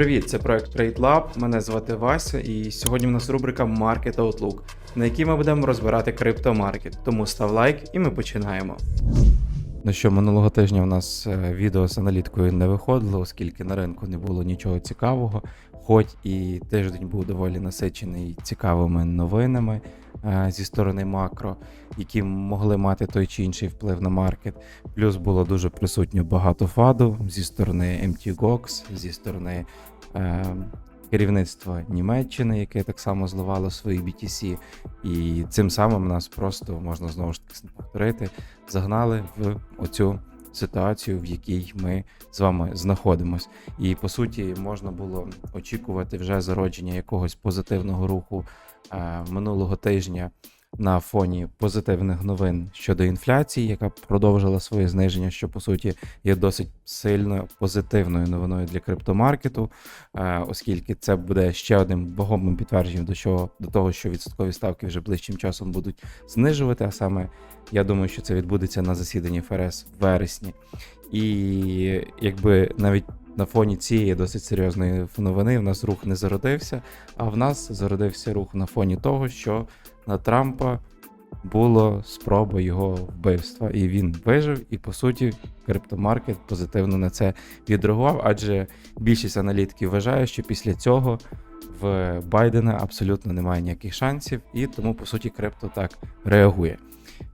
Привіт, це проект Trade Lab. Мене звати Вася, і сьогодні в нас рубрика Market Outlook, на якій ми будемо розбирати криптомаркет. Тому став лайк і ми починаємо. Ну що, минулого тижня у нас е, відео з аналіткою не виходило, оскільки на ринку не було нічого цікавого. Хоч і тиждень був доволі насичений цікавими новинами е, зі сторони макро, які могли мати той чи інший вплив на маркет. Плюс було дуже присутньо багато фаду зі сторони MTGOX, зі сторони керівництва Німеччини, яке так само зливало свої BTC. І цим самим нас просто можна знову ж таки повторити, загнали в оцю ситуацію, в якій ми з вами знаходимось. І по суті, можна було очікувати вже зародження якогось позитивного руху е, минулого тижня на фоні позитивних новин щодо інфляції, яка продовжила своє зниження, що по суті є досить сильно позитивною новиною для криптомаркету, е, оскільки це буде ще одним вагомим підтвердженням до чого до того, що відсоткові ставки вже ближчим часом будуть знижувати. А саме я думаю, що це відбудеться на засіданні ФРС в вересні. І якби навіть на фоні цієї досить серйозної новини в нас рух не зародився, а в нас зародився рух на фоні того, що на Трампа було спроба його вбивства, і він вижив. І по суті, криптомаркет позитивно на це відреагував, адже більшість аналітиків вважає, що після цього в Байдена абсолютно немає ніяких шансів, і тому по суті крипто так реагує.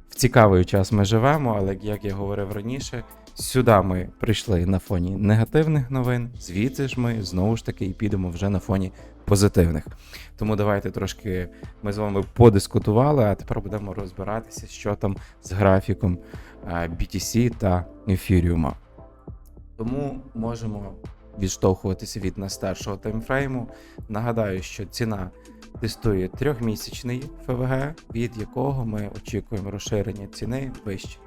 В цікавий час ми живемо, але як я говорив раніше, сюди ми прийшли на фоні негативних новин, звідси ж ми знову ж таки і підемо вже на фоні позитивних. Тому давайте трошки ми з вами подискутували, а тепер будемо розбиратися, що там з графіком BTC та Ethereum. Тому можемо відштовхуватися від найстаршого таймфрейму. Нагадаю, що ціна тестує трьохмісячний ФВГ, від якого ми очікуємо розширення ціни вище.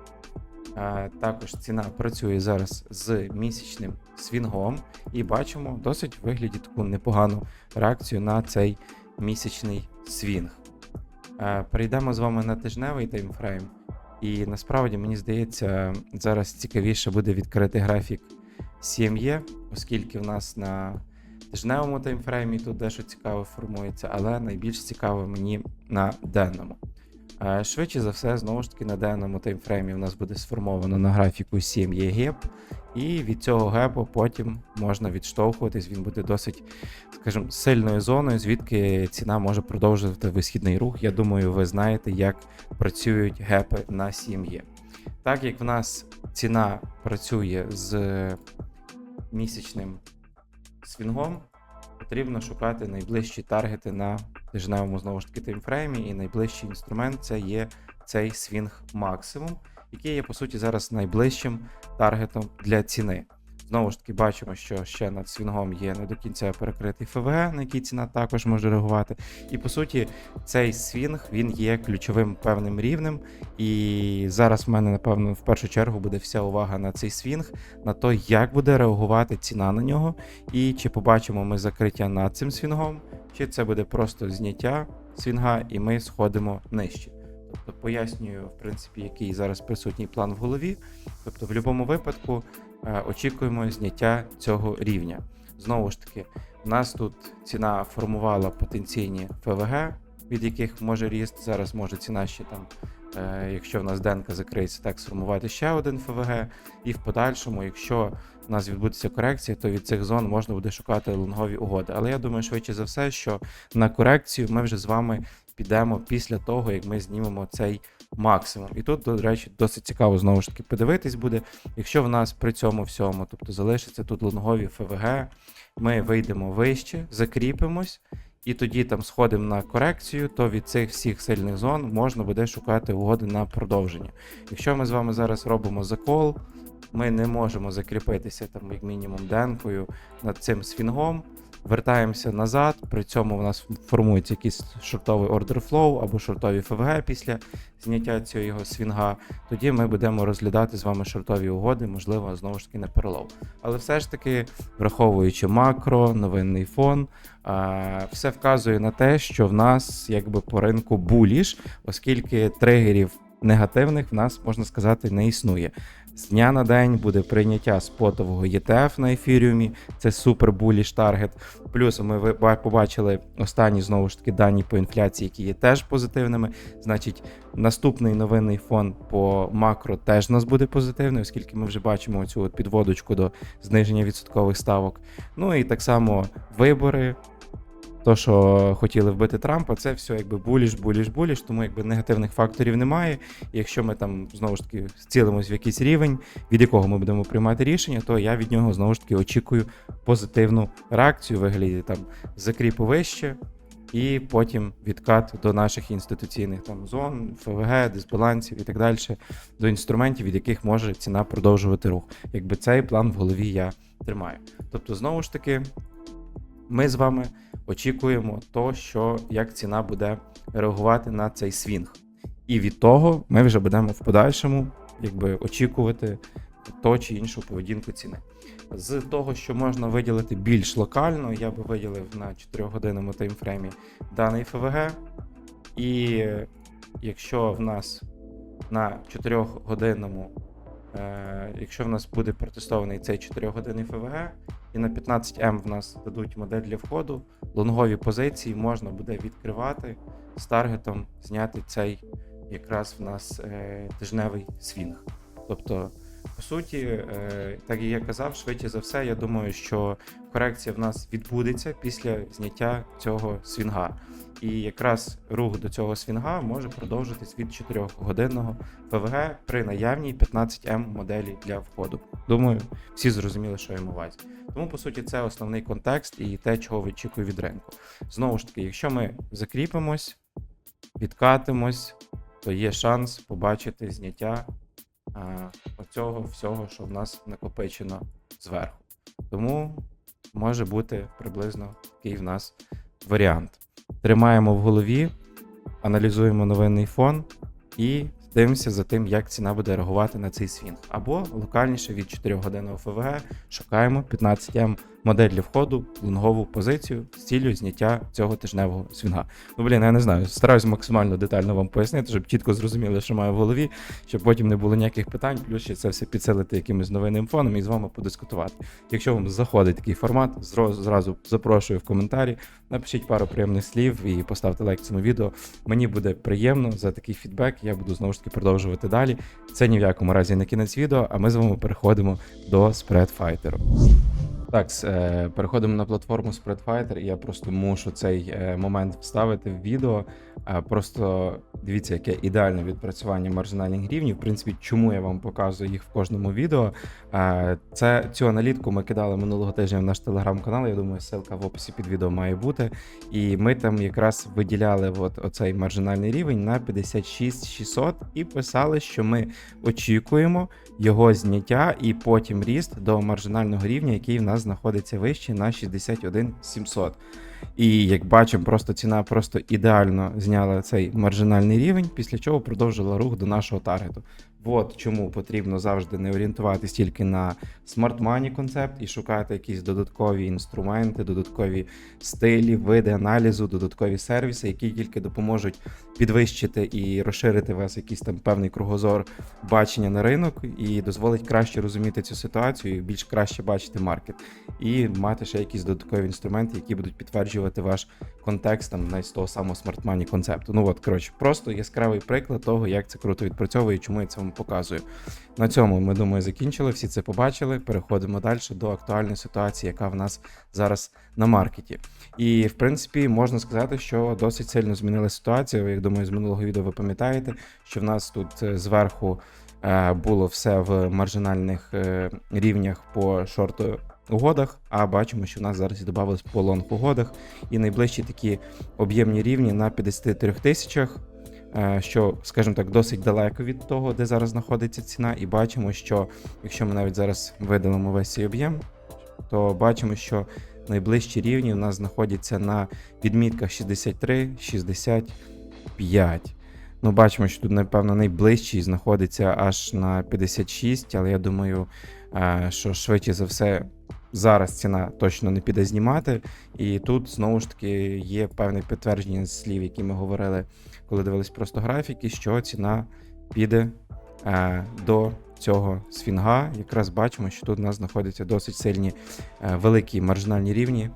А, Також ціна працює зараз з місячним свінгом, і бачимо досить вигляді таку непогану реакцію на цей місячний свінг. Перейдемо з вами на тижневий таймфрейм. І насправді мені здається, зараз цікавіше буде відкрити графік CME, оскільки в нас на тижневому таймфреймі тут дещо цікаве формується, але найбільш цікаво мені на денному. Е, Швидше за все, знову ж таки, на денному таймфреймі в нас буде сформовано на графіку 7 є геп, і від цього гепу потім можна відштовхуватись. Він буде досить, скажімо, сильною зоною, звідки ціна може продовжувати висхідний рух. Я думаю, ви знаєте, як працюють гепи на 7 є. Так як в нас ціна працює з місячним свінгом, потрібно шукати найближчі таргети на тижневому знову ж таки таймфреймі, і найближчий інструмент це є цей свінг максимум, який є по суті зараз найближчим таргетом для ціни. Знову ж таки, бачимо, що ще над свінгом є не до кінця перекритий ФВГ, на який ціна також може реагувати. І по суті, цей свінг він є ключовим певним рівнем. І зараз в мене, напевно, в першу чергу буде вся увага на цей свінг, на те, як буде реагувати ціна на нього, і чи побачимо ми закриття над цим свінгом, чи це буде просто зняття свінга, і ми сходимо нижче. Тобто пояснюю, в принципі, який зараз присутній план в голові. Тобто, в будь-якому випадку е, очікуємо зняття цього рівня. Знову ж таки, в нас тут ціна формувала потенційні ФВГ, від яких може ріст. Зараз може ціна ще там, якщо в нас денка закриється, так сформувати ще один ФВГ. І в подальшому, якщо у нас відбудеться корекція, то від цих зон можна буде шукати лонгові угоди. Але я думаю, швидше за все, що на корекцію ми вже з вами підемо після того, як ми знімемо цей максимум. І тут, до речі, досить цікаво знову ж таки подивитись буде. Якщо в нас при цьому всьому, тобто залишиться тут лонгові ФВГ, ми вийдемо вище, закріпимось. І тоді там сходимо на корекцію, то від цих всіх сильних зон можна буде шукати угоди на продовження. Якщо ми з вами зараз робимо закол, ми не можемо закріпитися там, як мінімум, денкою над цим свінгом. Вертаємося назад, при цьому у нас формується якийсь шортовий order flow або шортові ФВГ після зняття цього свінга. Тоді ми будемо розглядати з вами шортові угоди, можливо, знову ж таки на перелов. Але все ж таки, враховуючи макро, новинний фон, все вказує на те, що в нас якби по ринку буліш, оскільки тригерів негативних в нас можна сказати не існує. З дня на день буде прийняття спотового ETF на ефіріумі, це супер буліш таргет. Плюс ми побачили останні знову ж таки дані по інфляції, які є теж позитивними. Значить, наступний новинний фон по макро теж у нас буде позитивний, оскільки ми вже бачимо цю підводочку до зниження відсоткових ставок. Ну і так само вибори. То, що хотіли вбити Трампа, це все якби буліш, буліш, буліш, тому якби негативних факторів немає. І якщо ми там знову ж таки зцілимось в якийсь рівень, від якого ми будемо приймати рішення, то я від нього знову ж таки очікую позитивну реакцію вигляді там закріпу вище, і потім відкат до наших інституційних там зон, ФВГ, дисбалансів і так далі, до інструментів, від яких може ціна продовжувати рух. Якби цей план в голові я тримаю. Тобто, знову ж таки, ми з вами очікуємо то, що як ціна буде реагувати на цей свінг. І від того ми вже будемо в подальшому якби очікувати то чи іншу поведінку ціни. З того, що можна виділити більш локально, я би виділив на 4 годинному таймфреймі даний ФВГ. І якщо в нас на 4 годинному, е, якщо в нас буде протестований цей 4 годинний ФВГ, і на 15М в нас дадуть модель для входу, лонгові позиції можна буде відкривати з таргетом зняти цей якраз в нас е, тижневий свінг. Тобто, по суті, е, так як я казав, швидше за все, я думаю, що корекція в нас відбудеться після зняття цього свінга. І якраз рух до цього свінга може продовжитись від 4-годинного ПВГ при наявній 15М моделі для входу. Думаю, всі зрозуміли, що я увазі. Тому, по суті, це основний контекст і те, чого очікую від ринку. Знову ж таки, якщо ми закріпимось, відкатимось, то є шанс побачити зняття оцього всього, що в нас накопичено зверху. Тому може бути приблизно такий в нас варіант. Тримаємо в голові, аналізуємо новинний фон і дивимося за тим, як ціна буде реагувати на цей свінг. Або локальніше від 4 годинного ФВГ шукаємо 15М модель для входу, лонгову позицію з цілею зняття цього тижневого свінга. Ну, блін, я не знаю, стараюсь максимально детально вам пояснити, щоб чітко зрозуміли, що маю в голові, щоб потім не було ніяких питань, плюс ще це все підсилити якимось новинним фоном і з вами подискутувати. Якщо вам заходить такий формат, зразу запрошую в коментарі, напишіть пару приємних слів і поставте лайк цьому відео. Мені буде приємно за такий фідбек. Я буду знову ж таки продовжувати далі. Це ні в якому разі не кінець відео, а ми з вами переходимо до Spreadfighter. Так, е, переходимо на платформу Spreadfighter, і я просто мушу цей е, момент вставити в відео. Е, просто дивіться, яке ідеальне відпрацювання маржинальних рівнів. В принципі, чому я вам показую їх в кожному відео. Це цю аналітику ми кидали минулого тижня в наш телеграм-канал. Я думаю, ссылка в описі під відео має бути. І ми там якраз виділяли от оцей маржинальний рівень на 56600 і писали, що ми очікуємо його зняття і потім ріст до маржинального рівня, який в нас знаходиться вище на 61700. І як бачимо, просто ціна просто ідеально зняла цей маржинальний рівень, після чого продовжила рух до нашого таргету. От чому потрібно завжди не орієнтуватись тільки на Money концепт і шукати якісь додаткові інструменти, додаткові стилі, види аналізу, додаткові сервіси, які тільки допоможуть підвищити і розширити вас якийсь там певний кругозор бачення на ринок і дозволить краще розуміти цю ситуацію, більш краще бачити маркет, і мати ще якісь додаткові інструменти, які будуть підтверджувати ваш контекст там навіть того самого Money концепту. Ну от коротше, просто яскравий приклад того, як це круто відпрацьовує, і чому я це вам показую. На цьому ми думаю, закінчили. Всі це побачили. Переходимо далі до актуальної ситуації, яка в нас зараз на маркеті. І в принципі можна сказати, що досить сильно змінила ситуація. Я думаю, з минулого відео ви пам'ятаєте, що в нас тут е, зверху е, було все в маржинальних е, рівнях по шорту. Угодах, а бачимо, що в нас зараз додавалось по лонг угодах, і найближчі такі об'ємні рівні на 53 тисячах, е, що, скажімо так, досить далеко від того, де зараз знаходиться ціна. І бачимо, що якщо ми навіть зараз видалимо весь цей об'єм, то бачимо, що найближчі рівні у нас знаходяться на відмітках 63, 65. Ну, бачимо, що тут, напевно, найближчий знаходиться аж на 56, але я думаю, е, що швидше за все. Зараз ціна точно не піде знімати, і тут знову ж таки є певне підтвердження слів, які ми говорили, коли дивились просто графіки, що ціна піде е, до цього сфінга. Якраз бачимо, що тут у нас знаходяться досить сильні е, великі маржинальні рівні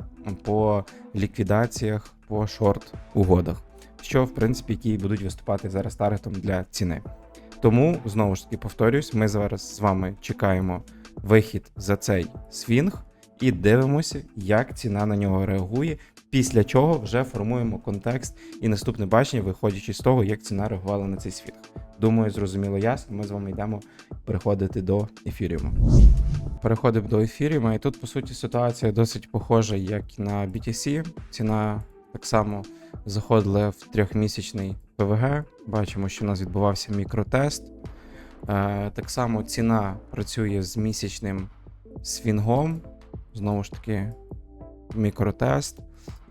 по ліквідаціях, по шорт угодах, що в принципі які будуть виступати зараз таргетом для ціни. Тому знову ж таки повторюсь, ми зараз з вами чекаємо вихід за цей свінг і дивимося, як ціна на нього реагує. Після чого вже формуємо контекст і наступне бачення, виходячи з того, як ціна реагувала на цей свінг. Думаю, зрозуміло ясно. Ми з вами йдемо переходити до ефіріуму. Переходимо до ефіріума, і тут, по суті, ситуація досить похожа, як на BTC. Ціна так само заходила в трьохмісячний ПВГ. Бачимо, що у нас відбувався мікротест. Е, так само ціна працює з місячним свінгом. Знову ж таки, мікротест.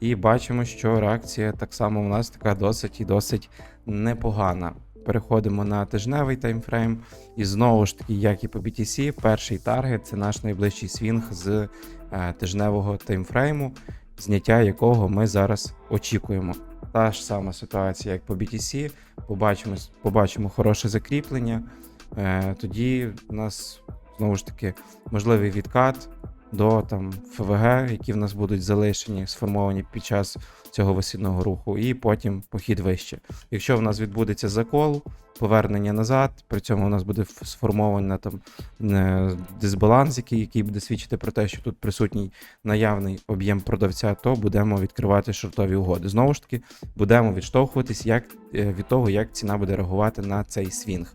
І бачимо, що реакція так само у нас така досить і досить непогана. Переходимо на тижневий таймфрейм. І знову ж таки, як і по BTC, перший таргет це наш найближчий свінг з е, тижневого таймфрейму, зняття якого ми зараз очікуємо. Та ж сама ситуація, як по BTC. Побачимо, побачимо хороше закріплення. Е, тоді у нас знову ж таки можливий відкат до там ФВГ, які в нас будуть залишені, сформовані під час цього висідного руху, і потім похід вище. Якщо в нас відбудеться закол, повернення назад, при цьому у нас буде сформовано там е, дисбаланс, який, який буде свідчити про те, що тут присутній наявний об'єм продавця, то будемо відкривати шортові угоди. Знову ж таки, будемо відштовхуватись як, е, від того, як ціна буде реагувати на цей свінг.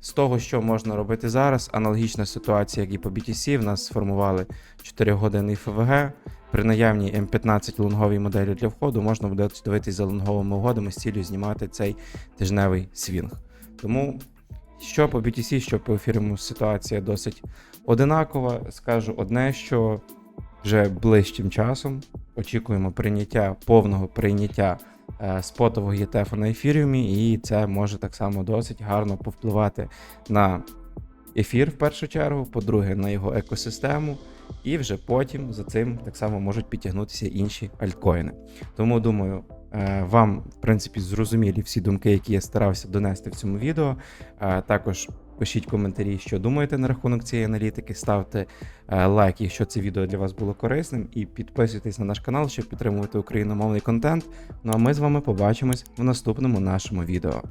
З того, що можна робити зараз, аналогічна ситуація, як і по BTC, в нас сформували 4 години ФВГ. При наявній М15 лонговій моделі для входу можна буде дивитися за лонговими угодами з цілею знімати цей тижневий свінг. Тому що по BTC, що по ефірому ситуація досить одинакова. Скажу одне, що вже ближчим часом очікуємо прийняття повного прийняття спотового ETF на ефіріумі, і це може так само досить гарно повпливати на ефір в першу чергу, по-друге, на його екосистему, і вже потім за цим так само можуть підтягнутися інші альткоїни. Тому думаю, е, вам, в принципі, зрозумілі всі думки, які я старався донести в цьому відео. Е, Також пишіть коментарі, що думаєте на рахунок цієї аналітики. Ставте е, лайк, якщо це відео для вас було корисним, і підписуйтесь на наш канал, щоб підтримувати україномовний контент. Ну а ми з вами побачимось в наступному нашому відео.